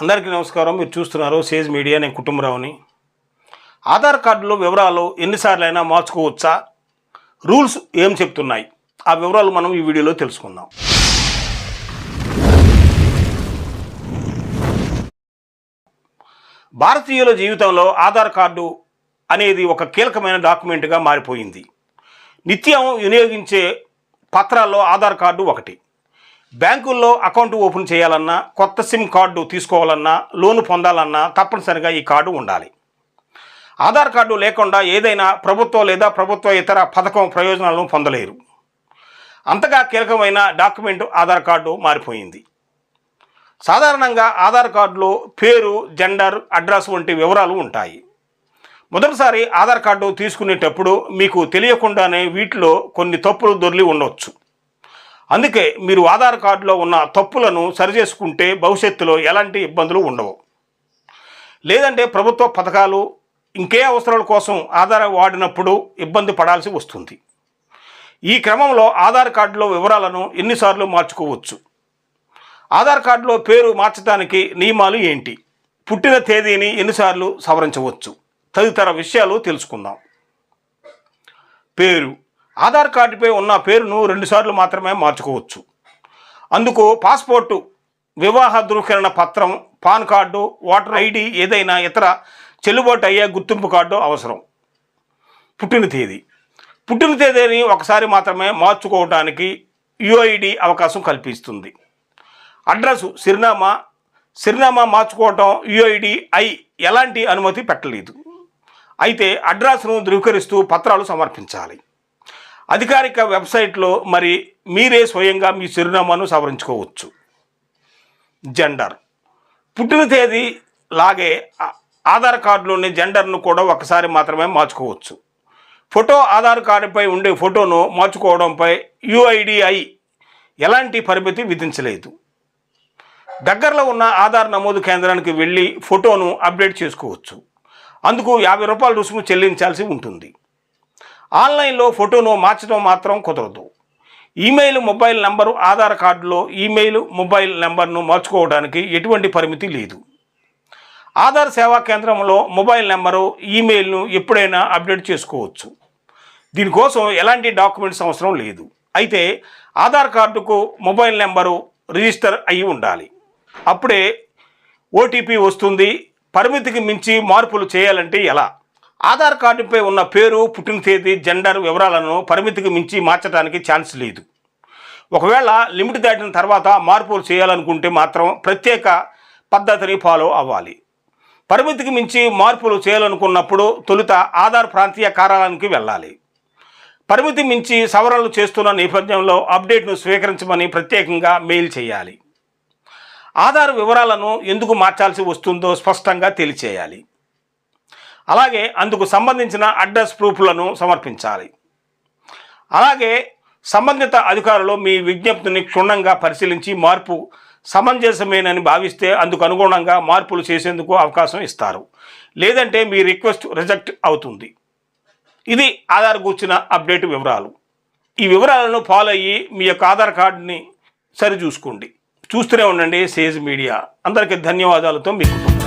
అందరికీ నమస్కారం. మీరు చూస్తున్నారు సేజ్ మీడియా. నేను కుటుంబరావుని. ఆధార్ కార్డులో వివరాలు ఎన్నిసార్లైనా మార్చుకోవచ్చా? రూల్స్ ఏం చెప్తున్నాయి? ఆ వివరాలు మనం ఈ వీడియోలో తెలుసుకుందాం. భారతీయుల జీవితంలో ఆధార్ కార్డు అనేది ఒక కీలకమైన డాక్యుమెంట్గా మారిపోయింది. నిత్యం వినియోగించే పత్రాల్లో ఆధార్ కార్డు ఒకటి. బ్యాంకుల్లో అకౌంట్ ఓపెన్ చేయాలన్నా కొత్త సిమ్ కార్డు తీసుకోవాలన్నా లోను పొందాలన్నా తప్పనిసరిగా ఈ కార్డు ఉండాలి. ఆధార్ కార్డు లేకుండా ఏదైనా ప్రభుత్వ లేదా ప్రభుత్వ ఇతర పథకం ప్రయోజనాలను పొందలేరు. అంతగా కీలకమైన డాక్యుమెంట్ ఆధార్ కార్డు మారిపోయింది. సాధారణంగా ఆధార్ కార్డులో పేరు జెండర్ అడ్రస్ వంటి వివరాలు ఉంటాయి. మొదటిసారి ఆధార్ కార్డు తీసుకునేటప్పుడు మీకు తెలియకుండానే వీటిలో కొన్ని తప్పులు దొర్లి ఉండవచ్చు అందుకే మీరు ఆధార్ కార్డులో ఉన్న తప్పులను సరిచేసుకుంటే భవిష్యత్తులో ఎలాంటి ఇబ్బందులు ఉండవు. లేదంటే ప్రభుత్వ పథకాలు ఇంకే అవసరాల కోసం ఆధార్ వాడినప్పుడు ఇబ్బంది పడాల్సి వస్తుంది. ఈ క్రమంలో ఆధార్ కార్డులో వివరాలను ఎన్నిసార్లు మార్చుకోవచ్చు. ఆధార్ కార్డులో పేరు మార్చడానికి నియమాలు ఏంటి? పుట్టిన తేదీని ఎన్నిసార్లు సవరించవచ్చు? తదితర విషయాలు తెలుసుకుందాం. పేరు ఆధార్ కార్డుపై ఉన్న పేరును రెండుసార్లు మాత్రమే మార్చుకోవచ్చు. అందుకు పాస్పోర్టు వివాహ ధృవీకరణ పత్రం పాన్ కార్డు ఓటర్ ఐడి ఏదైనా ఇతర చెల్లుబాటు అయ్యే గుర్తింపు కార్డు అవసరం. పుట్టిన తేదీ. పుట్టిన తేదీని ఒకసారి మాత్రమే మార్చుకోవడానికి యుఐడి అవకాశం కల్పిస్తుంది. అడ్రస్ చిరునామా చిరునామా మార్చుకోవటం యుఐడి ఐ ఎలాంటి అనుమతి పెట్టలేదు. అయితే అడ్రస్ను ధృవీకరిస్తూ పత్రాలు సమర్పించాలి. అధికారిక వెబ్సైట్లో మరి మీరే స్వయంగా మీ చిరునామాను సవరించుకోవచ్చు. జెండర్. పుట్టిన తేదీ లాగే ఆధార్ కార్డులోని జెండర్ను కూడా ఒకసారి మాత్రమే మార్చుకోవచ్చు. ఫోటో ఆధార్ కార్డుపై ఉండే ఫోటోను మార్చుకోవడంపై యుఐడిఐ ఎలాంటి పరిమితి విధించలేదు. దగ్గరలో ఉన్న ఆధార్ నమోదు కేంద్రానికి వెళ్ళి ఫోటోను అప్డేట్ చేసుకోవచ్చు. అందుకు యాభై రూపాయల రుసుము చెల్లించాల్సి ఉంటుంది. ఆన్లైన్లో ఫోటోను మార్చడం మాత్రం కుదరదు. ఈమెయిల్ మొబైల్ నంబరు ఆధార్ కార్డులో ఈమెయిల్ మొబైల్ నెంబర్ను మార్చుకోవడానికి ఎటువంటి పరిమితి లేదు. ఆధార్ సేవా కేంద్రంలో మొబైల్ నెంబరు ఈమెయిల్ను ఎప్పుడైనా అప్డేట్ చేసుకోవచ్చు. దీనికోసం ఎలాంటి డాక్యుమెంట్స్ అవసరం లేదు. అయితే ఆధార్ కార్డుకు మొబైల్ నెంబరు రిజిస్టర్ అయి ఉండాలి. అప్పుడే ఓటీపీ వస్తుంది. పరిమితికి మించి మార్పులు చేయాలంటే ఎలా? ఆధార్ కార్డుపై ఉన్న పేరు పుట్టిన తేదీ జెండర్ వివరాలను పరిమితికి మించి మార్చడానికి ఛాన్స్ లేదు. ఒకవేళ లిమిట్ దాటిన తర్వాత మార్పులు చేయాలనుకుంటే మాత్రం ప్రత్యేక పద్ధతిని ఫాలో అవ్వాలి. పరిమితికి మించి మార్పులు చేయాలనుకున్నప్పుడు తొలుత ఆధార్ ప్రాంతీయ కార్యాలయానికి వెళ్ళాలి. పరిమితి మించి సవరణలు చేస్తున్న నేపథ్యంలో అప్డేట్ను స్వీకరించమని ప్రత్యేకంగా మెయిల్ చేయాలి. ఆధార్ వివరాలను ఎందుకు మార్చాల్సి వస్తుందో స్పష్టంగా తెలియచేయాలి. అలాగే అందుకు సంబంధించిన అడ్రస్ ప్రూఫ్లను సమర్పించాలి. అలాగే సంబంధిత అధికారులు మీ విజ్ఞప్తిని క్షుణ్ణంగా పరిశీలించి మార్పు సమంజసమేనని భావిస్తే అందుకు అనుగుణంగా మార్పులు చేసేందుకు అవకాశం ఇస్తారు. లేదంటే మీ రిక్వెస్ట్ రిజెక్ట్ అవుతుంది. ఇది ఆధార్ కూర్చిన అప్డేట్ వివరాలు. ఈ వివరాలను ఫాలో అయ్యి మీ యొక్క ఆధార్ కార్డుని సరిచూసుకోండి. చూస్తూనే ఉండండి సేజ్ మీడియా. అందరికీ ధన్యవాదాలతో మీ కుటుంబం